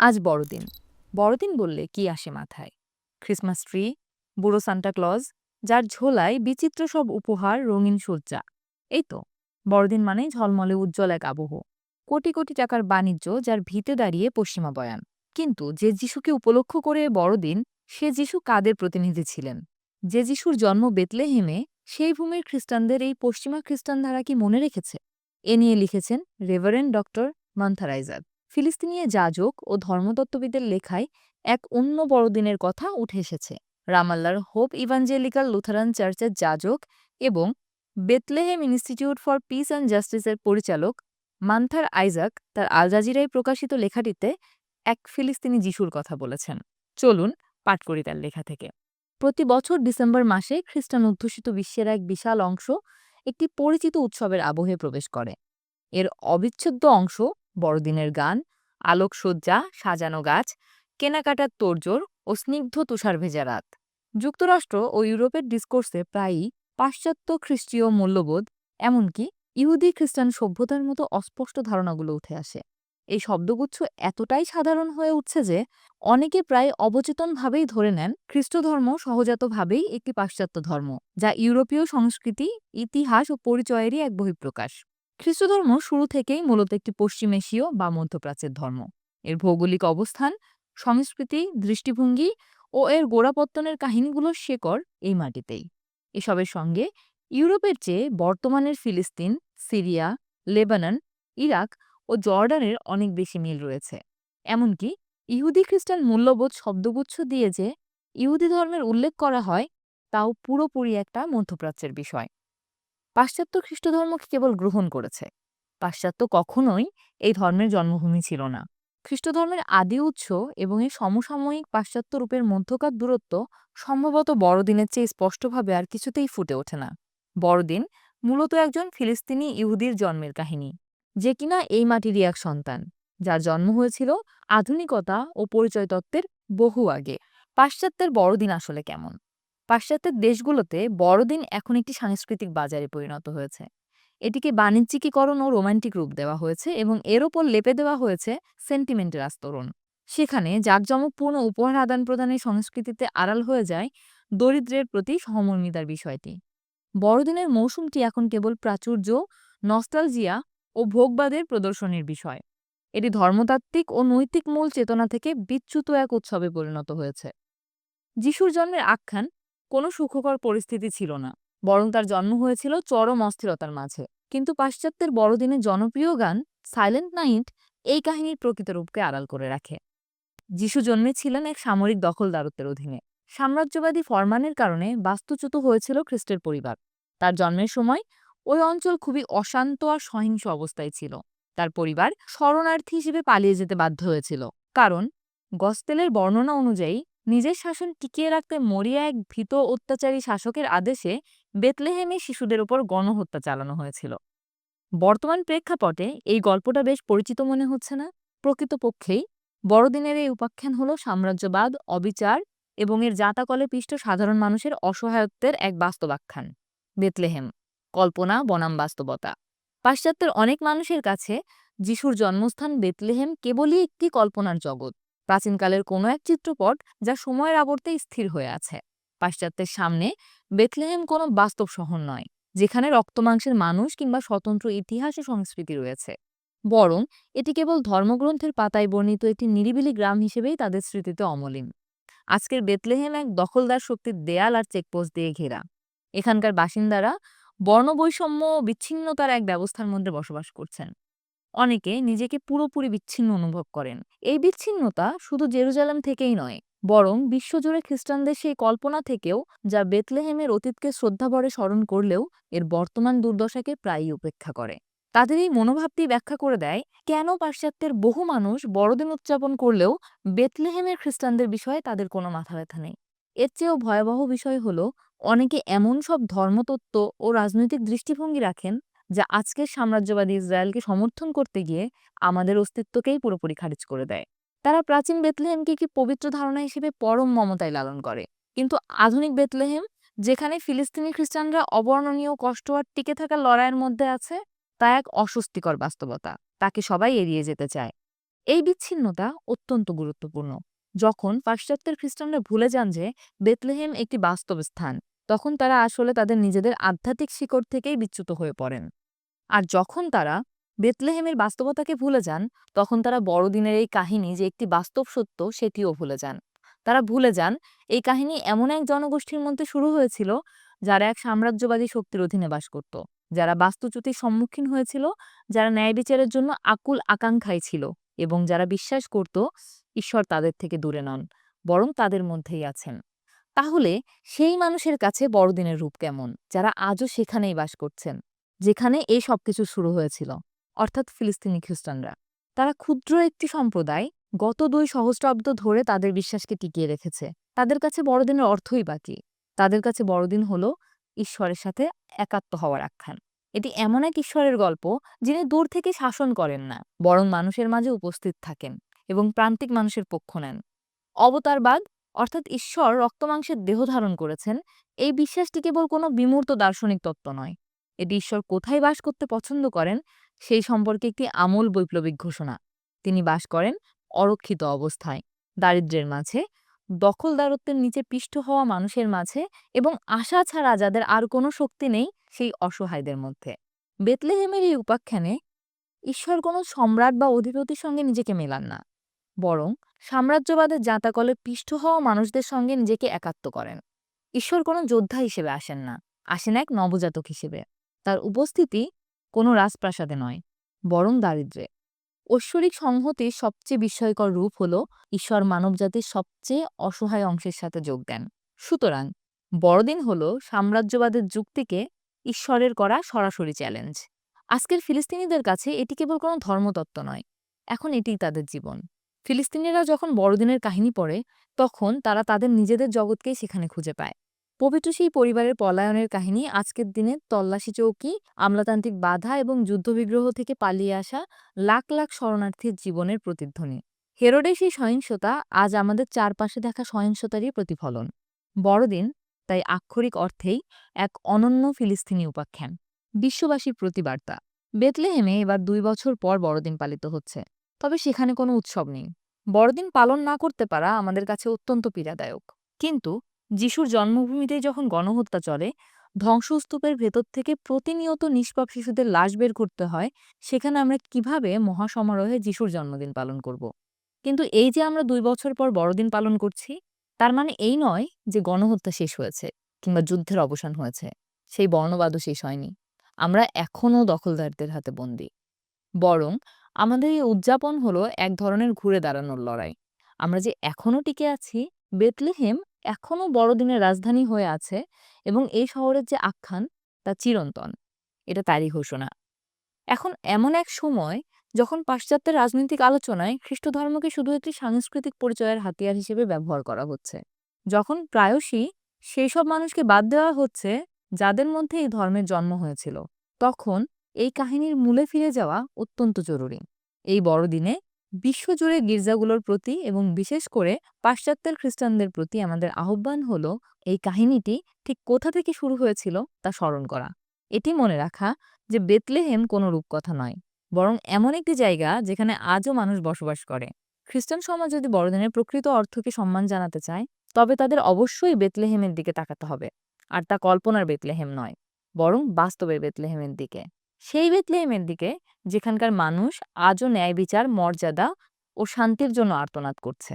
আজ বড়দিন। বড়দিন বললে কি আসে মাথায়? ক্রিসমাস ট্রি বুড়ো সান্টা ক্লজ যার ঝোলায় বিচিত্র সব উপহার রঙিন সজ্জা। এই তো, বড়দিন মানেই ঝলমলে উজ্জ্বল এক আবহ। কোটি কোটি টাকার বাণিজ্য যার ভিতে দাঁড়িয়ে পশ্চিমা বয়ান। কিন্তু যে যিশুকে উপলক্ষ করে বড়দিন, সে যিশু কাদের প্রতিনিধি ছিলেন? যে যিশুর জন্ম বেতলেহেমে, সেই ভূমির খ্রিস্টানদের এই পশ্চিমা খ্রিস্টান ধারা কি মনে রেখেছে? এ নিয়ে লিখেছেন রেভারেন্ড ডক্টর মান্থারাইজাদ ফিলিস্তিনীয় যাজক ও ধর্মতত্ত্ববিদের লেখায় এক অন্য বড়দিনের কথা উঠে এসেছে। রামাল্লার হোপ ইভাঞ্জেলিকাল লুথারান চার্চের যাজক এবং Bethlehem institute for peace and জাস্টিসের পরিচালক মান্থার আইজাক তার আল জাজিরায় প্রকাশিত লেখাটিতে এক ফিলিস্তিনি যিশুর কথা বলেছেন। চলুন পাঠ করি তার লেখা থেকে। প্রতি বছর ডিসেম্বর মাসে খ্রিস্টান অধ্যুষিত বিশ্বের এক বিশাল অংশ একটি পরিচিত উৎসবের আবহে প্রবেশ করে। এর অবিচ্ছেদ্য অংশ বড়দিনের গান, আলোকসজ্জা, সাজানো গাছ, কেনাকাটার তোড়জোড় ও স্নিগ্ধ তুষার ভেজা রাত। যুক্তরাষ্ট্র ও ইউরোপের ডিসকোর্সে প্রায়ই পাশ্চাত্য খ্রিস্টীয় মূল্যবোধ, এমনকি ইহুদি খ্রিস্টান সভ্যতার মতো অস্পষ্ট ধারণাগুলো উঠে আসে। এই শব্দগুচ্ছ এতটাই সাধারণ হয়ে উঠছে যে, অনেকে প্রায় অবচেতনভাবেই ধরে নেন খ্রিস্টধর্ম সহজাতভাবেই একটি পাশ্চাত্য ধর্ম, যা ইউরোপীয় সংস্কৃতি, ইতিহাস ও পরিচয়েরই এক বহিঃপ্রকাশ। খ্রিস্টধর্ম শুরু থেকেই মূলত একটি পশ্চিম এশীয় বা মধ্যপ্রাচ্যের ধর্ম। এর ভৌগোলিক অবস্থান, সংস্কৃতি, দৃষ্টিভঙ্গি ও এর গোড়াপত্তনের কাহিনীগুলোর শেকড় এই মাটিতেই। এসবের সঙ্গে ইউরোপের চেয়ে বর্তমানের ফিলিস্তিন, সিরিয়া, লেবানন, ইরাক ও জর্ডানের অনেক বেশি মিল রয়েছে। এমনকি ইহুদি খ্রিস্টান মূল্যবোধ শব্দগুচ্ছ দিয়ে যে ইহুদি ধর্মের উল্লেখ করা হয়, তাও পুরোপুরি একটা মধ্যপ্রাচ্যের বিষয়। পাশ্চাত্য খ্রিস্টধর্মকে কেবল গ্রহণ করেছে। পাশ্চাত্য কখনোই এই ধর্মের জন্মভূমি ছিল না। খ্রিস্টধর্মের আদি উৎস এবং এই সমসাময়িক পাশ্চাত্য রূপের মধ্যকার দূরত্ব সম্ভবত বড়দিনের চেয়ে স্পষ্টভাবে আর কিছুতেই ফুটে ওঠে না। বড়দিন মূলত একজন ফিলিস্তিনি ইহুদির জন্মের কাহিনী, যে কিনা এই মাটিরই এক সন্তান, যার জন্ম হয়েছিল আধুনিকতা ও পরিচয় তত্ত্বের বহু আগে। পাশ্চাত্যের বড়দিন আসলে কেমন? পাশ্চাত্যের দেশগুলোতে বড়দিন এখন একটি সাংস্কৃতিক বাজারে পরিণত হয়েছে। এটিকে বাণিজ্যিকীকরণ ও রোমান্টিক রূপ দেওয়া হয়েছে এবং এর ওপর লেপে দেওয়া হয়েছে সেন্টিমেন্টের আস্তরণ। সেখানে জাঁকজমকপূর্ণ উপহার আদান প্রদানের সংস্কৃতিতে আড়াল হয়ে যায় দরিদ্রের প্রতি সহমর্মিতার বিষয়টি। বড়দিনের মৌসুমটি এখন কেবল প্রাচুর্য, নস্টালজিয়া ও ভোগবাদের প্রদর্শনীর বিষয়। এটি ধর্মতাত্ত্বিক ও নৈতিক মূল চেতনা থেকে বিচ্যুত এক উৎসবে পরিণত হয়েছে। যিশুর জন্মের আখ্যান কোনো সুখকর পরিস্থিতি ছিল না। বরং তার জন্ম হয়েছিল চরম অস্থিরতার মাঝে। কিন্তু পাশ্চাত্যের বড়দিনে জনপ্রিয় গান সাইলেন্ট নাইট এই কাহিনীর প্রকৃত রূপকে আড়াল করে রাখে। যিশু জন্মেছিলেন এক সামরিক দখলদারত্বের অধীনে। সাম্রাজ্যবাদী ফরমানের কারণে বাস্তুচ্যুত হয়েছিল খ্রিস্টের পরিবার। তার জন্মের সময় ওই অঞ্চল খুবই অশান্ত আর সহিংস অবস্থায় ছিল। তার পরিবার শরণার্থী হিসেবে পালিয়ে যেতে বাধ্য হয়েছিল। কারণ গস্তেলের বর্ণনা অনুযায়ী নিজের শাসন টিকিয়ে রাখতে মরিয়া এক ভীত অত্যাচারী শাসকের আদেশে বেতলেহেমে শিশুদের ওপর গণহত্যা চালানো হয়েছিল। বর্তমান প্রেক্ষাপটে এই গল্পটা বেশ পরিচিত মনে হচ্ছে না। প্রকৃতপক্ষেই বড়দিনের এই উপাখ্যান হল সাম্রাজ্যবাদ, অবিচার এবং এর জাতাকলে পিষ্ট সাধারণ মানুষের অসহায়ত্বের এক বাস্তবাখ্যান, বেতলেহেম। কল্পনা, বনাম বাস্তবতা। পাশ্চাত্যের অনেক মানুষের কাছে যিশুর জন্মস্থান বেতলেহেম কেবলই একটি কল্পনার জগৎ। প্রাচীনকালের কোনো এক চিত্রপট যা সময়ের আবর্তে স্থির হয়ে আছে। পাশ্চাত্যের সামনে বেথলেহেম কোনো বাস্তব শহর নয়, যেখানে রক্তমাংসের মানুষ কিংবা স্বতন্ত্র ইতিহাস ও সংস্কৃতি রয়েছে। বরং এটি কেবল ধর্মগ্রন্থের পাতায় বর্ণিত একটি নিরিবিলি গ্রাম হিসেবেই তাদের স্মৃতিতে অমলিন। আজকের বেতলেহেম এক দখলদার শক্তির দেয়াল আর চেকপোস্ট দিয়ে ঘেরা। এখানকার বাসিন্দারা বর্ণবৈষম্য বিচ্ছিন্নতার এক ব্যবস্থার মধ্যে বসবাস করছেন। অনেকে নিজেকে পুরোপুরি বিচ্ছিন্ন অনুভব করেন। এই বিচ্ছিন্নতা শুধু জেরুজালেম থেকেই নয়, বরং বিশ্বজুড়ে খ্রিস্টানদের সেই কল্পনা থেকেও, যা বেতলেহেমের অতীতকে শ্রদ্ধাভরে স্মরণ করলেও এর বর্তমান দুর্দশাকে প্রায়ই উপেক্ষা করে। তাদের এই মনোভাবটি ব্যাখ্যা করে দেয়, কেন পাশ্চাত্যের বহু মানুষ বড়দিন উদযাপন করলেও বেতলেহেমের খ্রিস্টানদের বিষয়ে তাদের কোনো মাথা ব্যথা নেই। এর চেয়েও ভয়াবহ বিষয় হল, অনেকে এমন সব ধর্মতত্ত্ব ও রাজনৈতিক দৃষ্টিভঙ্গি রাখেন যা আজকের সাম্রাজ্যবাদী ইসরায়েলকে সমর্থন করতে গিয়ে আমাদের অস্তিত্বকেই পুরোপুরি খারিজ করে দেয়। তারা প্রাচীন বেতলেহেমকে কি পবিত্র ধারণা হিসেবে পরম মমতায় লালন করে। কিন্তু আধুনিক বেতলেহেম, যেখানে ফিলিস্তিনি খ্রিস্টানরা অবর্ণনীয় কষ্ট আর টিকে থাকা লড়াইয়ের মধ্যে আছে, তা এক অস্বস্তিকর বাস্তবতা। তাকে সবাই এড়িয়ে যেতে চায়। এই বিচ্ছিন্নতা অত্যন্ত গুরুত্বপূর্ণ। যখন পাশ্চাত্যের খ্রিস্টানরা ভুলে যান যে বেতলেহেম একটি বাস্তব স্থান, তখন তারা আসলে তাদের নিজেদের আধ্যাত্মিক শিকড় থেকেই বিচ্যুত হয়ে পড়েন। আর যখন তারা বেতলেহেমের বাস্তবতাকে ভুলে যান, তখন তারা বড়দিনের এই কাহিনী যে একটি বাস্তব সত্য, সেটিও ভুলে যান। তারা ভুলে যান, এই কাহিনী এমন এক জনগোষ্ঠীর মধ্যে শুরু হয়েছিল, যারা এক সাম্রাজ্যবাদী শক্তির অধীনে বাস করত। যারা বাস্তুচ্যুতির সম্মুখীন হয়েছিল, যারা ন্যায় বিচারের জন্য আকুল আকাঙ্ক্ষায় ছিল এবং যারা বিশ্বাস করত, ঈশ্বর তাদের থেকে দূরে নন, বরং তাদের মধ্যেই আছেন। তাহলে সেই মানুষের কাছে বড়দিনের রূপ কেমন, যারা আজও সেখানেই বাস করছেন? যেখানে এই সবকিছু শুরু হয়েছিল, অর্থাৎ ফিলিস্তিনি খ্রিস্টানরা। তারা ক্ষুদ্র একটি সম্প্রদায়, গত দুই সহস্রাব্দ ধরে তাদের বিশ্বাসকে টিকিয়ে রেখেছে। তাদের কাছে বড়দিনের অর্থই বাকি। তাদের কাছে বড়দিন হল ঈশ্বরের সাথে একাত্ম হওয়ার আখ্যান। এটি এমন এক ঈশ্বরের গল্প, যিনি দূর থেকে শাসন করেন না, বরং মানুষের মাঝে উপস্থিত থাকেন এবং প্রান্তিক মানুষের পক্ষ নেন। অবতারবাদ অর্থাৎ ঈশ্বর রক্তমাংসের দেহ ধারণ করেছেন, এই বিশ্বাসটি কেবল কোনো বিমূর্ত দার্শনিক তত্ত্ব নয়। এটি ঈশ্বর কোথায় বাস করতে পছন্দ করেন, সেই সম্পর্কে একটি আমূল বৈপ্লবিক ঘোষণা। তিনি বাস করেন অরক্ষিত অবস্থায়। দারিদ্র্যের মাঝে, দখলদারত্বের নিচে পিষ্ট হওয়া মানুষের মাঝে এবং আশা ছাড়া যাদের আর কোনো শক্তি নেই, সেই অসহায়দের মধ্যে। বেতলেহেমের এই উপাখ্যানে ঈশ্বর কোনো সম্রাট বা অধিপতির সঙ্গে নিজেকে মেলান না। বরং সাম্রাজ্যবাদের জাঁতাকলে পিষ্ট হওয়া মানুষদের সঙ্গে নিজেকে একাত্ম করেন। ঈশ্বর কোনো যোদ্ধা হিসেবে আসেন না, আসেন এক নবজাতক হিসেবে। তার উপস্থিতি কোনো রাজপ্রাসাদে নয়, বরং দারিদ্র্যে। ঐশ্বরিক সংহতির সবচেয়ে বিস্ময়কর রূপ হল ঈশ্বর মানবজাতির সবচেয়ে অসহায় অংশের সাথে যোগ দেন। সুতরাং বড়দিন হল সাম্রাজ্যবাদের যুক্তিকে ঈশ্বরের করা সরাসরি চ্যালেঞ্জ। আজকের ফিলিস্তিনিদের কাছে এটি কেবল কোনো ধর্মতত্ত্ব নয়, এখন এটিই তাদের জীবন। ফিলিস্তিনিরা যখন বড়দিনের কাহিনী পড়ে, তখন তারা তাদের নিজেদের জগৎকেই সেখানে খুঁজে পায়। পবিত্র সেই পরিবারের পলায়নের কাহিনী, আজকের দিনে তল্লাশি চৌকি, আমলাতান্ত্রিক বাধা এবং যুদ্ধবিগ্রহ থেকে পালিয়ে আসা লাখ লাখ শরণার্থীর জীবনের প্রতিধ্বনি। হেরোডের সেই সহিংসতা আজ আমাদের চারপাশে দেখা সহিংসতারই প্রতিফলন। বড়দিন, তাই আক্ষরিক অর্থেই এক অনন্য ফিলিস্তিনি উপাখ্যান। বিশ্ববাসীর প্রতিবার্তা। বেতলেহেমে এবার দুই বছর পর বড়দিন পালিত হচ্ছে। তবে সেখানে কোনো উৎসব নেই। বড়দিন পালন না করতে পারা আমাদের কাছে অত্যন্ত পীড়াদায়ক। কিন্তু যিশুর জন্মভূমিতে যখন গণহত্যা চলে, ধ্বংসস্তূপের ভেতর থেকে প্রতিনিয়ত নিষ্পাপ শিশুদের লাশ বের করতে হয়, সেখানে আমরা কীভাবে মহাসমারোহে যিশুর জন্মদিন পালন করব? কিন্তু এই যে আমরা দুই বছর পর বড়দিন পালন করছি, তার মানে এই নয় যে গণহত্যা শেষ হয়েছে কিংবা যুদ্ধের অবসান হয়েছে, সেই বর্ণবাদও শেষ হয়নি। আমরা এখনও দখলদারদের হাতে বন্দী। বরং আমাদের এই উদযাপন হলো এক ধরনের ঘুরে দাঁড়ানোর লড়াই। আমরা যে এখনও টিকে আছি, বেতলেহেম এখনও বড়দিনের রাজধানী হয়ে আছে এবং এই শহরের যে আখ্যান, তা চিরন্তন। এটা তারই ঘোষণা। এখন এমন এক সময় যখন পাশ্চাত্যের রাজনৈতিক আলোচনায় খ্রিস্ট ধর্মকে শুধু একটি সাংস্কৃতিক পরিচয়ের হাতিয়ার হিসেবে ব্যবহার করা হচ্ছে, যখন প্রায়শই সেই সব মানুষকে বাদ দেওয়া হচ্ছে যাদের মধ্যে এই ধর্মের জন্ম হয়েছিল, তখন এই কাহিনীর মূলে ফিরে যাওয়া অত্যন্ত জরুরি। এই বড়দিনে বিশ্বজুড়ে গির্জাগুলোর প্রতি এবং বিশেষ করে পাশ্চাত্যের খ্রিস্টানদের প্রতি আমাদের আহ্বান হল, এই কাহিনীটি ঠিক কোথা থেকে শুরু হয়েছিল তা স্মরণ করা। এটি মনে রাখা যে বেতলেহেম কোনো রূপকথা নয়, বরং এমন একটি জায়গা যেখানে আজও মানুষ বসবাস করে। খ্রিস্টান সমাজ যদি বড়দিনের প্রকৃত অর্থকে সম্মান জানাতে চায়, তবে তাদের অবশ্যই বেতলেহেমের দিকে তাকাতে হবে, আর তা কল্পনার বেতলেহেম নয়, বরং বাস্তবের বেতলেহেমের দিকে। সেই বেতলেহেমের দিকে যেখানকার মানুষ আজও ন্যায় বিচার মর্যাদা ও শান্তির জন্য আর্তনাদ করছে।